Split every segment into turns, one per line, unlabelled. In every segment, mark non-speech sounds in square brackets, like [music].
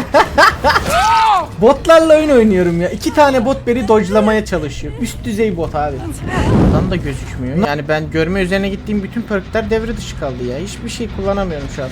[laughs] Botlarla oyun oynuyorum ya. İki tane bot beni dodge'lamaya çalışıyor. Üst düzey bot abi. Adam da gözükmüyor. Yani ben görme üzerine gittiğim bütün perkler devre dışı kaldı ya. Hiçbir şey kullanamıyorum şu an.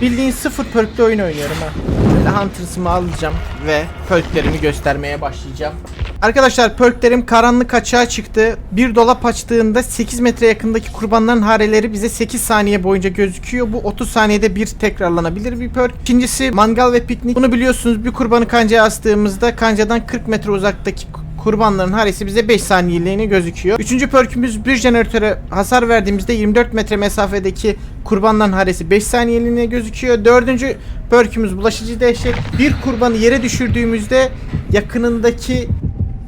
Bildiğin sıfır perkle oyun oynuyorum ha. Şöyle Hunters'ımı alacağım ve perklerimi göstermeye başlayacağım. Arkadaşlar perklerim karanlık açığa çıktı. Bir dolap açtığında 8 metre yakındaki kurbanların hareleri bize 8 saniye boyunca gözüküyor. Bu 30 saniyede bir tekrarlanabilir bir perk. İkincisi mangal ve piknik. Bunu biliyorsunuz bir kurbanı kancaya astığımızda kancadan 40 metre uzaktaki kurbanların haresi bize 5 saniyeliğine gözüküyor. Üçüncü perkümüz bir jeneratöre hasar verdiğimizde 24 metre mesafedeki kurbanların haresi 5 saniyeliğine gözüküyor. Dördüncü perkümüz bulaşıcı dehşet. Bir kurbanı yere düşürdüğümüzde yakınındaki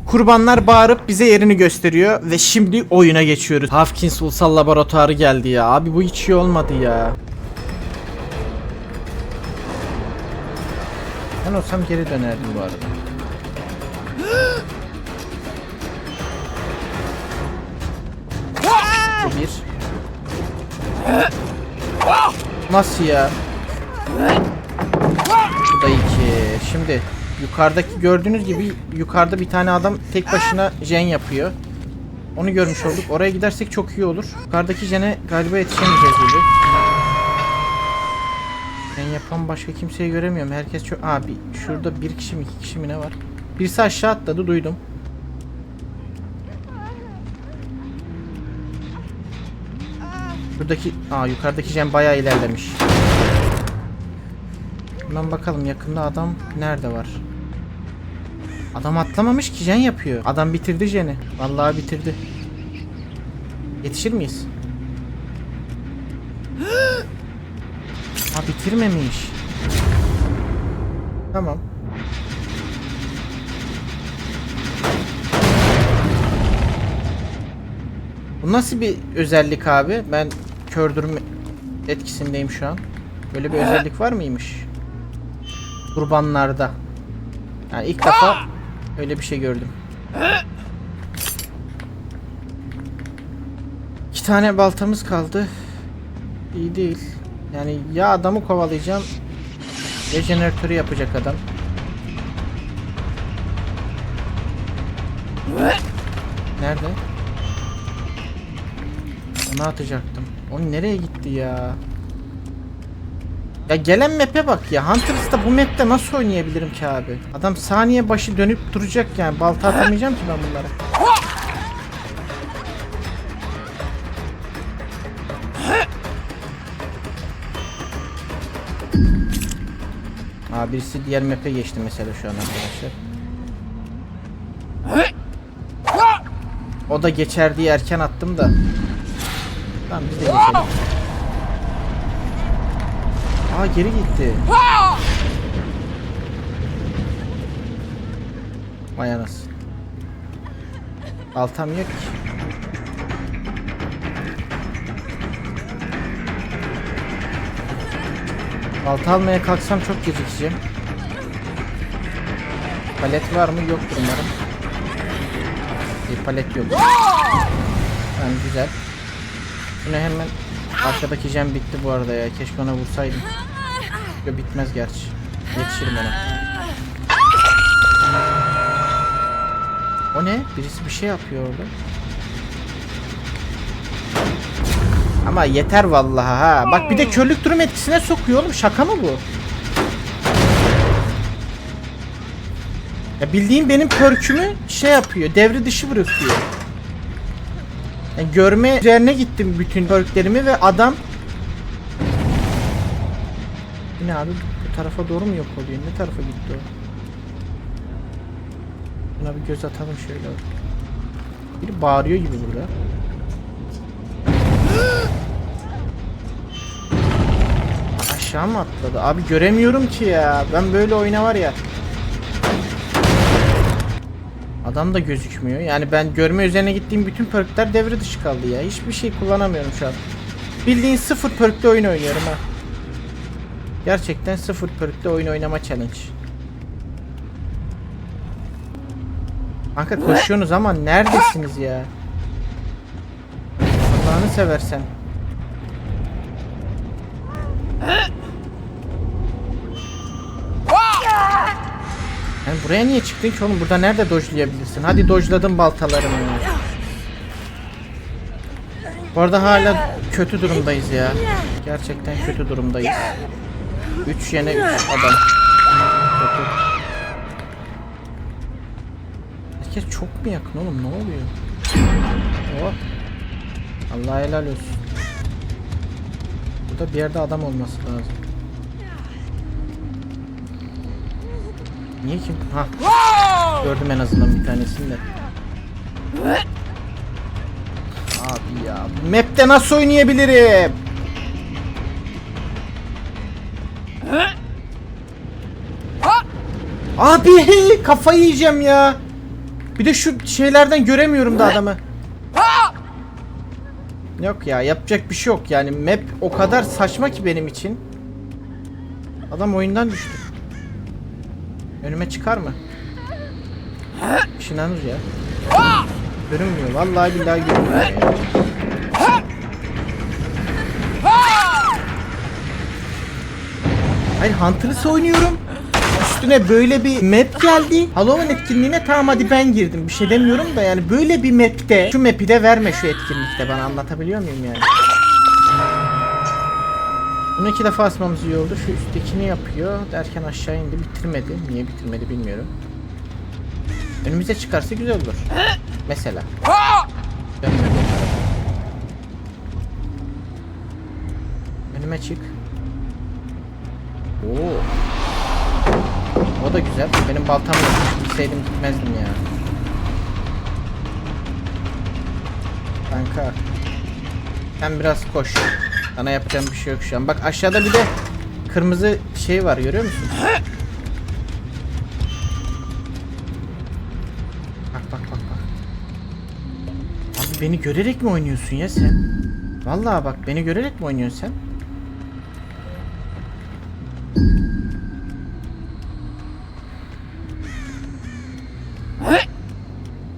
kurbanlar bağırıp bize yerini gösteriyor ve şimdi oyuna geçiyoruz. Hawkins Ulusal Laboratuvarı geldi ya. Abi bu hiç iyi olmadı ya. Ben olsam geri dönerdim bu arada. Bir. Nasıl ya? Bu da iki. Şimdi yukarıdaki gördüğünüz gibi yukarıda bir tane adam tek başına jen yapıyor. Onu görmüş olduk. Oraya gidersek çok iyi olur. Yukarıdaki jene galiba yetişemeyeceğiz gibi. Jen yapan başka kimseyi göremiyorum. Herkes çok... Abi şurada bir kişi mi iki kişi mi ne var? Birisi aşağı atladı duydum. Buradaki... Aa yukarıdaki jen bayağı ilerlemiş. Hemen bakalım yakında adam nerede var? Adam atlamamış ki jen yapıyor. Adam bitirdi jeni. Vallahi bitirdi. Yetişir miyiz? Ha bitirmemiş. Tamam. Bu nasıl bir özellik abi? Ben kördürme etkisindeyim şu an. Böyle bir özellik var mıymış? Kurbanlarda. Yani ilk defa öyle bir şey gördüm. İki tane baltamız kaldı. İyi değil. Yani ya adamı kovalayacağım ya jeneratörü yapacak adam. Nerede? Onu atacaktım. O nereye gitti ya? Ya gelen map'e bak ya. Hunters'ta bu map'te nasıl oynayabilirim ki abi? Adam saniye başı dönüp duracak yani. Balta atamayacağım ki ben bunlara. Aa birisi diğer map'e geçti mesela şu an arkadaşlar. O da geçer diye erken attım da. Tamam biz de geçelim. Aa geri gitti. Vay anasını. Baltam yok ki. Balta almaya kalksam çok gecikeceğim. Palet var mı? Yoktur umarım. Bir palet yok. Yani güzel. Şunu hemen arkadaki jam bitti bu arada ya. Keşke ona vursaydım. Yo, bitmez gerçi. Yetişirim ona. O ne? Birisi bir şey yapıyor orada. Ama yeter vallahi ha. Bak bir de körlük durum etkisine sokuyor oğlum. Şaka mı bu? Ya bildiğin benim perkümü şey yapıyor. Devre dışı bırakıyor. Yani görme üzerine gittim bütün perklerimi ve adam Yine abi bu tarafa doğru mu yok oluyor? Ne tarafa gitti o? Buna bir göz atalım şöyle. Biri bağırıyor gibi burada. Aşağı mı atladı? Abi göremiyorum ki ya. Ben böyle oyna var ya. Adam da gözükmüyor. Yani ben görme üzerine gittiğim bütün perkler devre dışı kaldı ya. Hiçbir şey kullanamıyorum şu an. Bildiğin sıfır perkle oyun oynuyorum ha. Gerçekten sıfır perkle oyun oynama challenge. Kanka koşuyorsunuz ama neredesiniz ya? Allah'ını seversen. Yani buraya niye çıktın ki oğlum? Burada nerede dojlayabilirsin? Hadi dojladım baltalarımı. Bu arada hala kötü durumdayız ya. Gerçekten kötü durumdayız. 3 yene 3 adam. Kötü. Herkes çok mu yakın oğlum? Ne oluyor? Oh. Allah helal olsun. Burada bir yerde adam olması lazım. Niye kim? Ha. Gördüm en azından bir tanesini de. Abi ya. Map'te nasıl oynayabilirim? Abi kafayı yiyeceğim ya. Bir de şu şeylerden göremiyorum da adamı. Yok ya yapacak bir şey yok yani map o kadar saçma ki benim için. Adam oyundan düştü. Önüme çıkar mı? Işınlanır ya. Görünmüyor vallahi billahi görünmüyor. Hayır Hunter'ı oynuyorum. Üstüne böyle bir map geldi. Halloween etkinliğine tamam hadi ben girdim. Bir şey demiyorum da yani böyle bir map'te şu map'i de verme şu etkinlikte bana anlatabiliyor muyum yani? Bunu iki defa asmamız iyi oldu. Şu üsttekini yapıyor derken aşağı indi bitirmedi. Niye bitirmedi bilmiyorum. Önümüze çıkarsa güzel olur. Mesela. Önüme çık. Oo. O da güzel. Benim baltam yok. Gitseydim gitmezdim ya. Kanka. Sen biraz koş. Sana yapacağım bir şey yok şu an. Bak aşağıda bir de kırmızı şey var görüyor musun? Bak bak bak bak. Abi beni görerek mi oynuyorsun ya sen? Vallahi bak beni görerek mi oynuyorsun sen?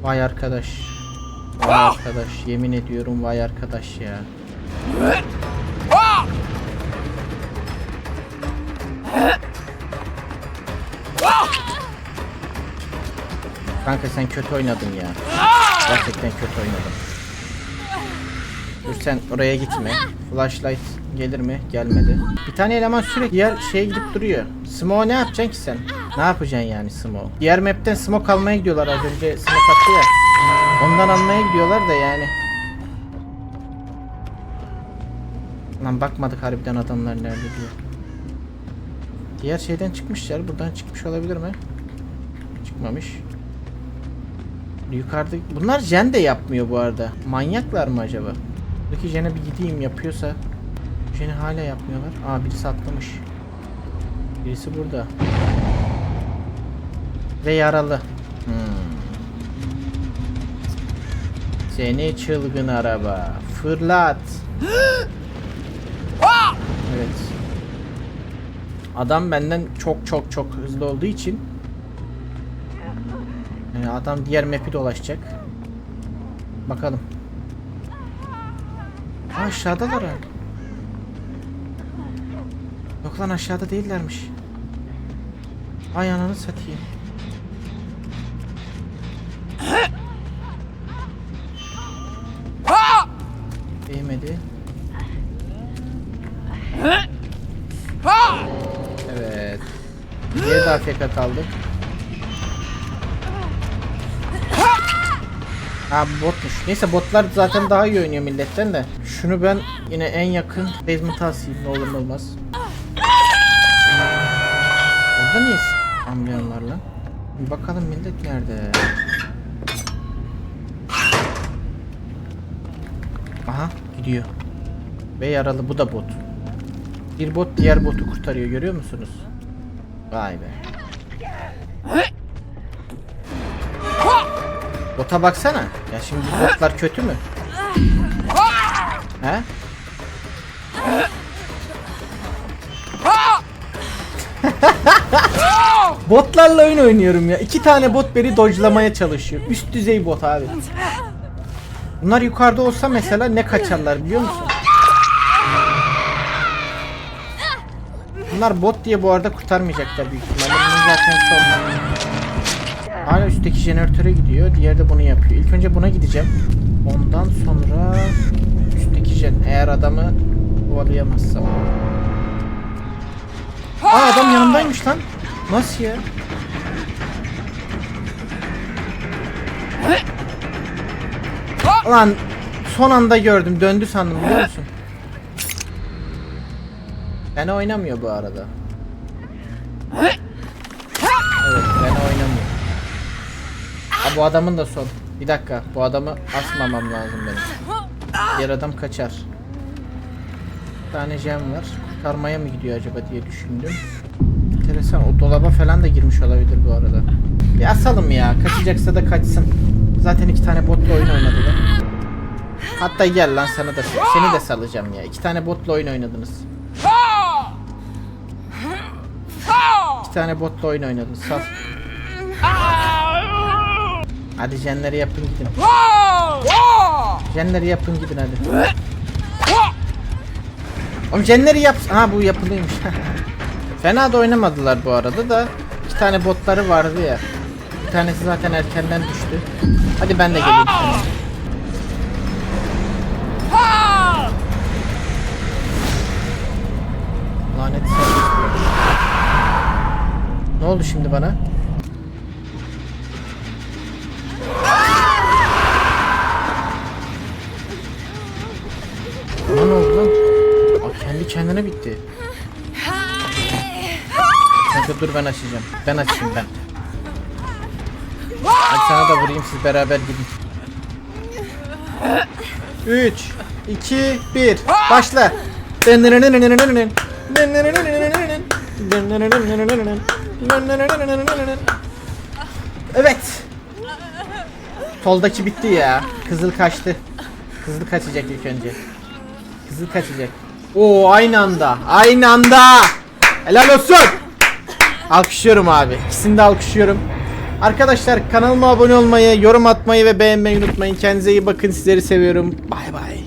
Vay arkadaş. Vay arkadaş. Yemin ediyorum vay arkadaş ya. Kanka sen kötü oynadın ya. Gerçekten kötü oynadın. Dur sen oraya gitme. Flashlight gelir mi? Gelmedi. Bir tane eleman sürekli diğer şeye gidip duruyor. Smo ne yapacaksın ki sen? Ne yapacaksın yani Smo? Diğer map'ten smoke almaya gidiyorlar az önce smoke attı ya. Ondan almaya gidiyorlar da yani. Lan bakmadık harbiden adamlar nerede diye. Diğer şeyden çıkmışlar. Buradan çıkmış olabilir mi? Çıkmamış. Yukarıda bunlar jen de yapmıyor bu arada. Manyaklar mı acaba? Buradaki jene bir gideyim yapıyorsa. Jeni hala yapmıyorlar. Aa birisi atlamış. Birisi burada. Ve yaralı. Hmm. Seni çılgın araba. Fırlat. [gasps] [gasps] Evet. Adam benden çok çok çok hızlı olduğu için yani adam diğer map'i dolaşacak. Bakalım. Ha, aşağıdalar ha. Yok lan aşağıda değillermiş. Ay ananı satayım. Değmedi. De AFK kaldı. Ha botmuş. Neyse botlar zaten daha iyi oynuyor milletten de. Şunu ben yine en yakın basement asayım ne olur ne olmaz. Orada niye anlayanlar lan? Bir bakalım millet nerede? Aha gidiyor. Ve yaralı bu da bot. Bir bot diğer botu kurtarıyor görüyor musunuz? Vay be. Bota baksana. Ya şimdi botlar kötü mü? He? [laughs] Botlarla oyun oynuyorum ya. İki tane bot beni dodge'lamaya çalışıyor. Üst düzey bot abi. Bunlar yukarıda olsa mesela ne kaçarlar biliyor musun? Bunlar bot diye bu arada kurtarmayacaklar büyük ihtimalle. Bunun zaten son. Hala üstteki jeneratöre gidiyor. Diğeri de bunu yapıyor. İlk önce buna gideceğim. Ondan sonra üstteki jen. Eğer adamı kovalayamazsam. Aa adam yanımdaymış lan. Nasıl ya? Lan son anda gördüm. Döndü sandım biliyor musun? Ben oynamıyor bu arada. Evet ben oynamıyor. Ha bu adamın da son. Bir dakika bu adamı asmamam lazım benim. Diğer adam kaçar. Bir tane jam var. Kurtarmaya mı gidiyor acaba diye düşündüm. Enteresan o dolaba falan da girmiş olabilir bu arada. Bir asalım ya. Kaçacaksa da kaçsın. Zaten iki tane botla oyun oynadılar. Hatta gel lan sana da seni de salacağım ya. İki tane botla oyun oynadınız. İki tane botla oyun oynadınız. Sal. Hadi jenleri yapın gidin. Jenleri yapın gidin hadi. Oğlum jenleri yap... Ha bu yapılıymış. [laughs] Fena da oynamadılar bu arada da. İki tane botları vardı ya. Bir tanesi zaten erkenden düştü. Hadi ben de geleyim. Lanet bırak. Ne oldu şimdi bana? Ne oldu? Aa, kendi kendine bitti. Kanka dur ben açacağım. Ben açayım ben. Hadi sana da vurayım siz beraber gidin. 3 2 1 Başla. Evet. Soldaki bitti ya. Kızıl kaçtı. Kızıl kaçacak ilk önce. Kızıl kaçacak. Oo aynı anda. Aynı anda. Helal olsun. Alkışlıyorum abi. İkisini de alkışlıyorum. Arkadaşlar kanalıma abone olmayı, yorum atmayı ve beğenmeyi unutmayın. Kendinize iyi bakın. Sizleri seviyorum. Bay bay.